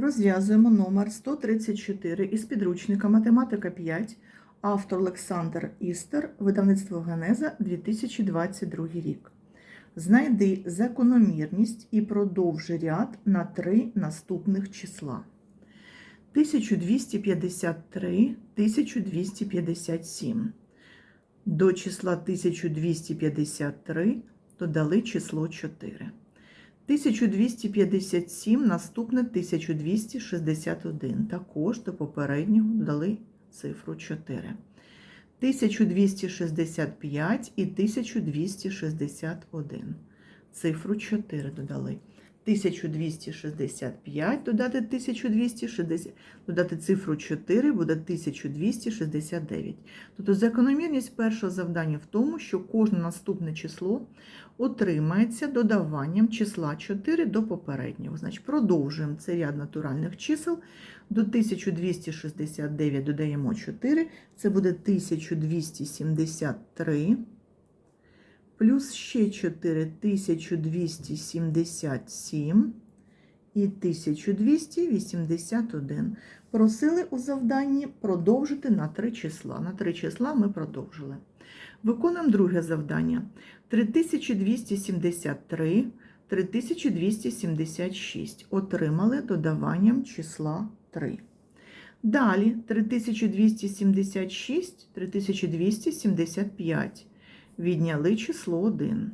Розв'язуємо номер 134 із підручника Математика 5, автор Олександр Істер, видавництво Генеза 2022 рік. Знайди закономірність і продовжи ряд на три наступних числа. 1253, 1257. До числа 1253 додали число 4. 1257, наступне 1261. Також до попереднього додали цифру 4. 1265 і 1261. Цифру 4 додали. 1265 додати 1260, додати цифру 4 буде 1269. Тобто закономірність першого завдання в тому, що кожне наступне число отримається додаванням числа 4 до попереднього. Значить, продовжуємо цей ряд натуральних чисел. До 1269 додаємо 4, це буде 1273. Плюс ще 4 1277 і 1281. Просили у завданні продовжити на 3 числа. На 3 числа ми продовжили. Виконуємо друге завдання. 3273, 3276. Отримали додаванням числа 3. Далі 3276, 3275. Відняли число 1.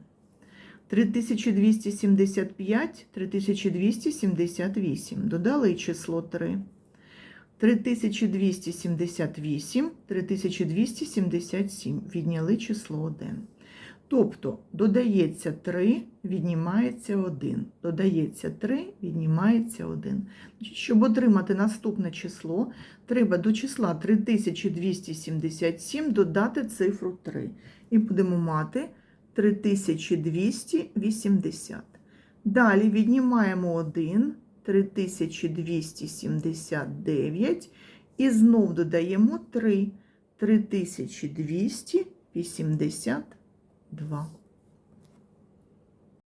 3275, 3278. Додали число 3. 3278, 3277. Відняли число 1. Тобто додається 3, віднімається 1. Додається 3, віднімається 1. Щоб отримати наступне число, треба до числа 3277 додати цифру 3. І будемо мати 3280. Далі віднімаємо 1, 3279 і знов додаємо 3, 对吧